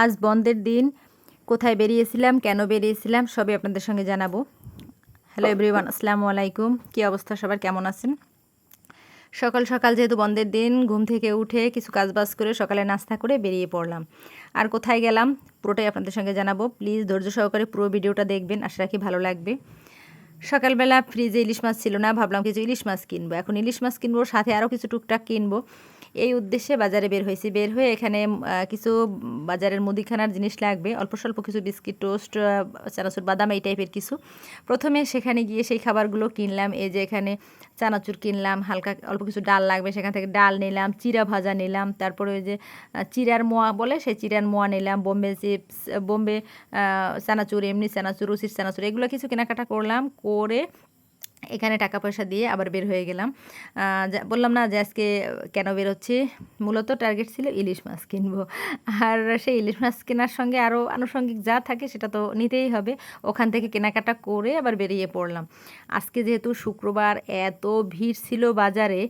আজ বন্ধের দিন। কোথায় বেরিয়েছিলাম, কেন বেরিয়েছিলাম, সবই আপনাদের সঙ্গে জানাব। হ্যালো এভরিওয়ান আসসালামু আলাইকুম। কী অবস্থা, সবার কেমন আছেন? সকাল সকাল যেহেতু বন্ধের দিন, ঘুম থেকে উঠে কিছু কাজবাজ করে সকালে নাস্তা করে বেরিয়ে পড়লাম। আর কোথায় গেলাম, পুরোটাই আপনাদের সঙ্গে জানাব। প্লিজ ধৈর্য সহকারে পুরো ভিডিওটা দেখবেন, আশা রাখি ভালো লাগবে। সকালবেলা ফ্রিজে ইলিশ মাছ ছিল না, ভাবলাম কিছু ইলিশ মাছ কিনবো। এখন ইলিশ মাছ কিনবো, সাথে আরও কিছু টুকটাক কিনবো। এই উদ্দেশ্যে বাজারে বের হয়েছি। বের হয়ে এখানে কিছু বাজারের মুদিখানার জিনিস লাগবে। অল্প স্বল্প কিছু বিস্কিট টোস্ট চানাচুর বাদাম এই টাইপের কিছু। প্রথমে সেখানে গিয়ে সেই খাবারগুলো কিনলাম। এই যে এখানে চানাচুর কিনলাম, হালকা অল্প কিছু ডাল লাগবে। সেখান থেকে ডাল নিলাম, চিরা ভাজা নিলাম। তারপরে ওই যে চিরার মোয়া বলে, সেই চিরার মোয়া নিলাম। বোম্বে চিপস, বোম্বে চানাচুর, এমনি চানাচুর, রুচির চানাচুর, এগুলো কিছু কেনাকাটা করলাম। করে এখানে টাকা পয়সা দিয়ে আবার বের হয়ে গেলাম। বললাম না যে আজকে কেন বেরোচ্ছি? মূলত টার্গেট ছিল ইলিশ মাছ কিনবো। আর সেই ইলিশ মাছ কেনার সঙ্গে আরও আনুষঙ্গিক যা থাকে সেটা তো নিতেই হবে। ওখান থেকে কেনাকাটা করে আবার বেরিয়ে পড়লাম। আজকে যেহেতু শুক্রবার, এত ভিড় ছিল বাজারে,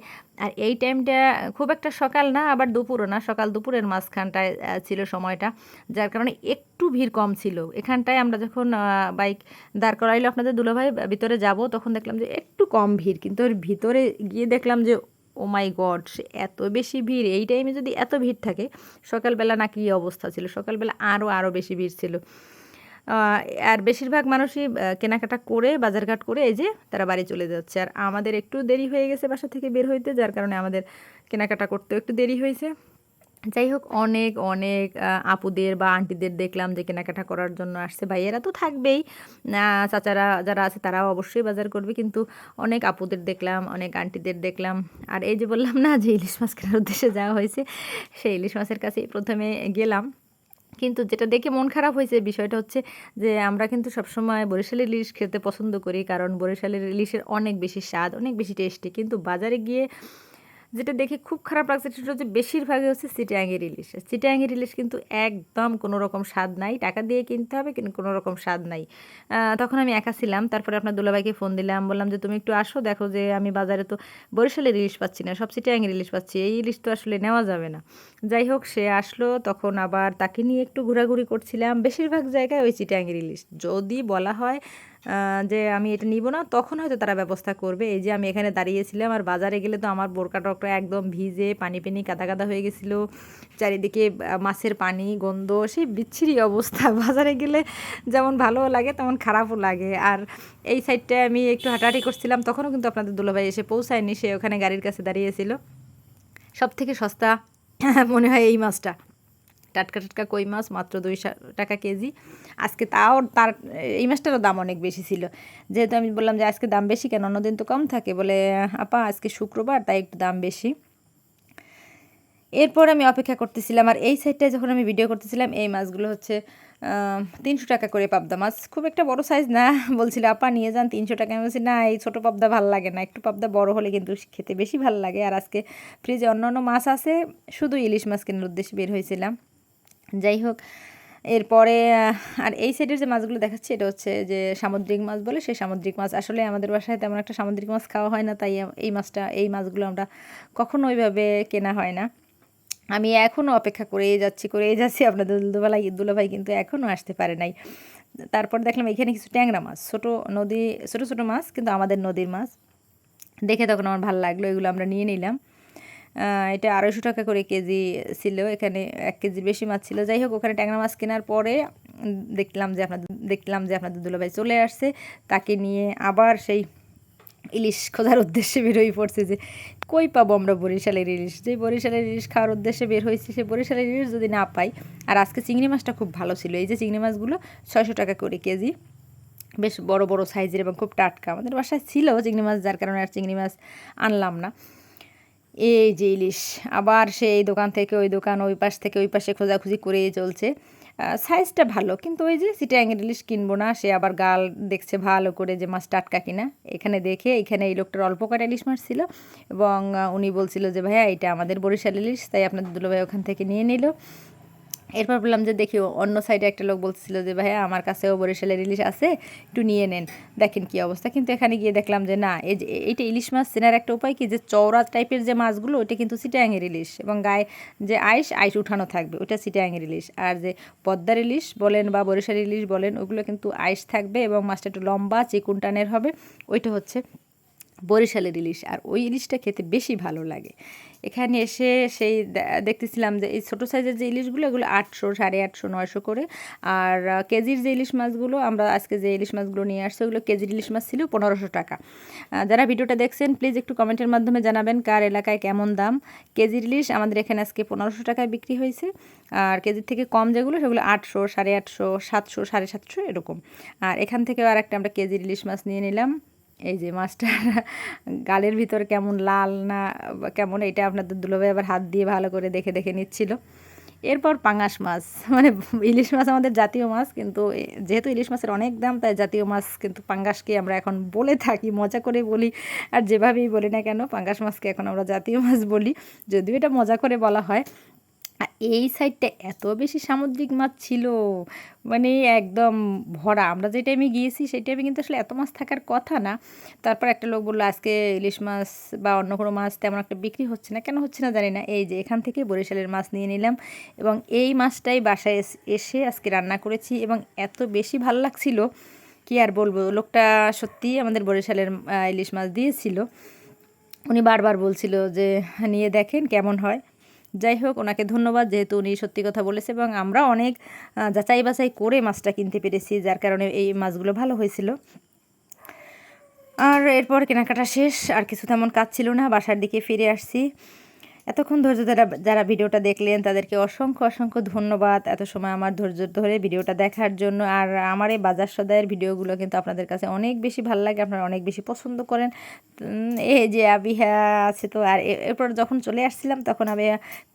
আর এই টাইমটা খুব একটা সকাল না, আবার দুপুরও না, সকাল দুপুরের মাঝখানটায় ছিল সময়টা। যার কারণে একটু ভিড় কম ছিল। এখানটায় আমরা যখন বাইক দাঁড় করাইলো আপনাদের দুলাভাই, ভিতরে যাব, তখন দেখলাম যে একটু কম ভিড়, কিন্তু ওর ভিতরে গিয়ে দেখলাম যে, ও মাই গড, সে এত বেশি ভিড়। এই টাইমে যদি এত ভিড় থাকে, সকালবেলা না কি অবস্থা ছিল? সকালবেলা আরও আরও বেশি ভিড় ছিল। আর বেশিরভাগ মানুষই কেনাকাটা করে, বাজারঘাট করে এই যে তারা বাড়ি চলে যাচ্ছে। আর আমাদের একটু দেরি হয়ে গেছে বাসা থেকে বের হইতে, যার কারণে আমাদের কেনাকাটা করতেও একটু দেরি হয়েছে যাই হোক, অনেক অনেক আপুদের বা আন্টিদের দেখলাম যে কেনাকাটা করার জন্য আসছে। ভাইয়েরা তো থাকবেই। চাচারা যারা আছে তারাও অবশ্যই বাজার করবে। কিন্তু অনেক আপুদের দেখলাম, অনেক আন্টিদের দেখলাম। আর এই যে বললাম না যে ইলিশ মাছ কেনার উদ্দেশ্যে যাওয়া হয়েছে, সেই ইলিশ মাছের কাছে প্রথমে গেলাম। কিন্তু যেটা দেখে মন খারাপ হয়েছে বিষয়টা হচ্ছে যে আমরা কিন্তু সবসময় বরিশালের ইলিশ খেতে পছন্দ করি। কারণ বরিশালের ইলিশের অনেক বেশি স্বাদ, অনেক বেশি টেস্টি। কিন্তু বাজারে গিয়ে যেটা দেখে খুব খারাপ লাগছে, সেটা হচ্ছে বেশিরভাগই হচ্ছে চিটাঙ্গের ইলিশ। চিটাঙ্গের ইলিশ কিন্তু একদম কোনো রকম স্বাদ নাই, টাকা দিয়ে কিনতে হবে কিন্তু কোনো রকম স্বাদ নাই। তখন আমি একা ছিলাম, তারপরে আপনার দুলাভাইকে ফোন দিলাম, বললাম যে, তুমি একটু আসো, দেখো যে আমি বাজারে তো বরিশালের ইলিশ পাচ্ছি না, সব চিটাঙ্গের ইলিশ পাচ্ছি, এই ইলিশ তো আসলে নেওয়া যাবে না। যাই হোক, সে আসলো, তখন আবার তাকে নিয়ে একটু ঘোরাঘুরি করছিলাম। বেশিরভাগ জায়গায় ওই চিটাঙ্গের ইলিশ। যদি বলা হয় যে আমি এটা নিব না, তখন হয়তো তারা ব্যবস্থা করবে। এই যে আমি এখানে দাঁড়িয়েছিলাম, আর বাজারে গেলে তো আমার বোরকা টরকা একদম ভিজে পানি পানি কাদা কাদা হয়ে গেছিল। চারিদিকে মাছের পানি, গন্ধ, সেই বিচ্ছিরি অবস্থা। বাজারে গেলে যেমন ভালোও লাগে, তেমন খারাপও লাগে। আর এই সাইডটায় আমি একটু হাঁটাহাঁটি করছিলাম, তখনও কিন্তু আপনাদের দুলাভাই এসে পৌঁছায়নি, সে ওখানে গাড়ির কাছে দাঁড়িয়েছিল। সব থেকে সস্তা মনে হয় এই মাছটা। টাটকা টাটকা কই মাছ, মাত্র দুইশো টাকা কেজি। আজকে তাও তার, এই মাছটারও দাম অনেক বেশি ছিল। যেহেতু আমি বললাম যে আজকে দাম বেশি, কেন অন্যদিন তো কম থাকে, বলে, আপা, আজকে শুক্রবার, তাই একটু দাম বেশি। এরপর আমি অপেক্ষা করতেছিলাম, আর এই সাইডটায় যখন আমি ভিডিও করতেছিলাম, এই মাছগুলো হচ্ছে তিনশো টাকা করে পাবদা মাছ। খুব একটা বড় সাইজ না, বলছিল, আপা, নিয়ে যান, তিনশো টাকা। আমি বলছি, না, এই ছোটো পাবদা ভালো লাগে না, একটু পাবদা বড় হলে কিন্তু খেতে বেশি ভালো লাগে। আর আজকে ফ্রিজে অন্য অন্য মাছ আছে, শুধু ইলিশ মাছ কেনার উদ্দেশ্যে বের হয়েছিলাম। যাই হোক, এরপরে আর এই সাইডের যে মাছগুলো দেখাচ্ছি, এটা হচ্ছে যে সামুদ্রিক মাছ বলে, সেই সামুদ্রিক মাছ। আসলে আমাদের বাসায় তেমন একটা সামুদ্রিক মাছ খাওয়া হয় না, তাই এই মাছটা, এই মাছগুলো আমরা কখনো ওইভাবে কেনা হয় না। আমি এখনও অপেক্ষা করেই যাচ্ছি করেই যাচ্ছি, আপনাদের দুবেলা দুলাভাই কিন্তু এখনও আসতে পারে নাই। তারপর দেখলাম এখানে কিছু ট্যাংরা মাছ, ছোটো নদী, ছোটো ছোটো মাছ, কিন্তু আমাদের নদীর মাছ। দেখে তখন আমার ভালো লাগল, এগুলো আমরা নিয়ে নিলাম। এটা আড়াইশো টাকা করে কেজি ছিল, এখানে এক কেজির বেশি মাছ ছিল। যাই হোক, ওখানে ট্যাংরা মাছ কেনার পরে দেখলাম যে আপনাদের দেখলাম যে আপনাদের দুলাভাই চলে আসছে। তাকে নিয়ে আবার সেই ইলিশ খোঁজার উদ্দেশ্যে বের হয়ে পড়ছে যে, কই পাবো আমরা বরিশালের ইলিশ? যে বরিশালের ইলিশ খাওয়ার উদ্দেশ্যে বের হয়েছে, সে বরিশালের ইলিশ যদি না পাই, আর আজকে চিংড়ি মাছটা খুব ভালো ছিল। এই যে চিংড়ি মাছগুলো ছয়শো টাকা করে কেজি, বেশ বড় বড় সাইজের এবং খুব টাটকা। আমাদের বাসায় ছিল চিংড়ি মাছ, যার কারণে আর চিংড়ি মাছ আনলাম না। এই যে ইলিশ, আবার সে এই দোকান থেকে ওই দোকান ওই পাশ থেকে ওই পাশে খোঁজাখুঁজি করেই চলছে। সাইজটা ভালো, কিন্তু ওই যে সিটাঙ্গের ইলিশ কিনবো না, সে আবার গাল দেখছে ভালো করে যে মাছ টাটকা কিনা। এখানে দেখে, এখানে এই লোকটার অল্প কটা ইলিশ মাছ ছিল এবং উনি বলছিল যে, ভাইয়া, এটা আমাদের বরিশাল ইলিশ, তাই আপনাদের দুলো দুলোভাই ওখান থেকে নিয়ে নিল। এরপর বললাম যে, দেখি, অন্য সাইডে একটা লোক বলছিল যে, ভাইয়া, আমার কাছেও বরিশালের ইলিশ আছে, একটু নিয়ে নেন। দেখেন কি অবস্থা। কিন্তু এখানে গিয়ে দেখলাম যে, না, এই যে এইটা ইলিশ মাছ চেনার একটা উপায় কি? যে, চওড়া টাইপের যে মাছগুলো, ওইটা কিন্তু সিটাঙ্গের ইলিশ এবং গায়ে যে আইস আইস উঠানো থাকবে ওটা সিটাঙ্গের ইলিশ। আর যে পদ্মার ইলিশ বলেন বা বরিশাল ইলিশ বলেন, ওগুলো কিন্তু আইস থাকবে এবং মাছটা একটু লম্বা চিকুন টানের হবে। ওইটা হচ্ছে বরিশালের ইলিশ আর ওই ইলিশটা খেতে বেশি ভালো লাগে। এখানে এসে সেই দেখতেছিলাম যে এই ছোটো সাইজের যে ইলিশগুলো, এগুলো আটশো, সাড়ে আটশো, নয়শো করে। আর কেজির যে ইলিশ মাছগুলো, আমরা আজকে যে ইলিশ মাছগুলো নিয়ে আসছি, ওগুলো কেজির ইলিশ মাছ ছিল পনেরোশো টাকা। যারা ভিডিওটা দেখছেন প্লিজ একটু কমেন্টের মাধ্যমে জানাবেন কার এলাকায় কেমন দাম। কেজির ইলিশ আমাদের এখানে আজকে পনেরোশো টাকায় বিক্রি হয়েছে। আর কেজির থেকে কম যেগুলো, সেগুলো আটশো, সাড়ে আটশো, সাতশো, সাড়ে সাতশো এরকম। আর এখান থেকেও আর একটা আমরা কেজির ইলিশ মাছ নিয়ে নিলাম। এই যে মাছটার গালের ভিতর কেমন লাল না কেমন, এটা আপনাদের দুলোভাই আবার হাত দিয়ে ভালো করে দেখে দেখে নিচ্ছিল। এরপর পাঙাশ মাছ মানে ইলিশ মাছ আমাদের জাতীয় মাছ, কিন্তু যেহেতু ইলিশ মাছের অনেক দাম, তাই জাতীয় মাছ কিন্তু পাঙ্গাসকে আমরা এখন বলে থাকি, মজা করে বলি। আর যেভাবেই বলি না কেন পাঙ্গাস মাছকে এখন আমরা জাতীয় মাছ বলি, যদিও এটা মজা করে বলা হয়। আর এই সাইডটা এত বেশি সামুদ্রিক মাছ ছিল মানে একদম ভরা। আমরা যে টাইমে গিয়েছি, সেই টাইমে কিন্তু আসলে এত মাছ থাকার কথা না। তারপর একটা লোক বলল, আজকে ইলিশ মাছ বা অন্য কোনো মাছ তেমন একটা বিক্রি হচ্ছে না। কেন হচ্ছে না জানি না। এই যে এখান থেকে বরিশালের মাছ নিয়ে নিলাম এবং এই মাছটাই বাসায় এস- আজকে রান্না করেছি এবং এত বেশি ভালো লাগছিল, কি আর বলব? লোকটা সত্যিই আমাদের বরিশালের ইলিশ মাছ দিয়েছিল। উনি বারবার বলছিল যে, নিয়ে দেখেন কেমন হয়। যাই হোক, ওনাকে ধন্যবাদ যেহেতু উনি সত্যি কথা বলেছে এবং আমরা অনেক যাচাই বাছাই করে মাছটা কিনতে পেরেছি, যার কারণে এই মাছগুলো ভালো হয়েছিল। আর এরপর কেনাকাটা শেষ, আর কিছু তেমন কাজ ছিল না, বাসার দিকে ফিরে আসছি। এতক্ষণ ধৈর্য যারা যারা ভিডিওটা দেখলেন, তাদেরকে অসংখ্য অসংখ্য ধন্যবাদ এত সময় আমার ধৈর্য ধরে ভিডিওটা দেখার জন্য। আর আমার এই বাজার সদায়ের ভিডিওগুলো কিন্তু আপনাদের কাছে অনেক বেশি ভালো লাগে, আপনারা অনেক বেশি পছন্দ করেন। এই যে আবিহা আছে তো, আর এরপর যখন চলে আসছিলাম, তখন আমি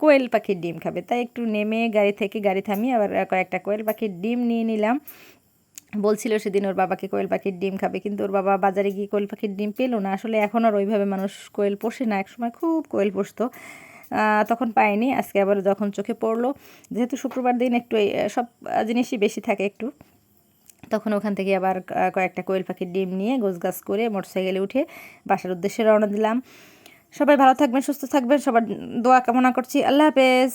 কোয়েল পাখির ডিম খাবে। তাই একটু নেমে গাড়ি থেকে গাড়ি থামিয়ে আবার কয়েকটা কোয়েল পাখির ডিম নিয়ে নিলাম। বলছিল সেদিন ওর বাবাকে কোয়েল পাখির ডিম খাবে, কিন্তু ওর বাবা বাজারে গিয়ে কোয়েল পাখির ডিম পেল না। আসলে এখন আর ওইভাবে মানুষ কোয়েল পোষে না, একসময় খুব কোয়েল পোষতো। তখন পাইনি আজকে আবার যখন চোখে পড়ল। যেহেতু শুক্রবার দিন একটু সব জিনিসই বেশি থাকে একটু। তখন ওখান থেকে আবার কয়েকটা কোয়েল পাখির ডিম নিয়ে গোছগাছ করে মোটরসাইকেলে উঠে বাসার উদ্দেশ্যে রওনা দিলাম। সবাই ভালো থাকবেন, সুস্থ থাকবেন, সবার দোয়া কামনা করছি। আল্লাহ হাফেজ।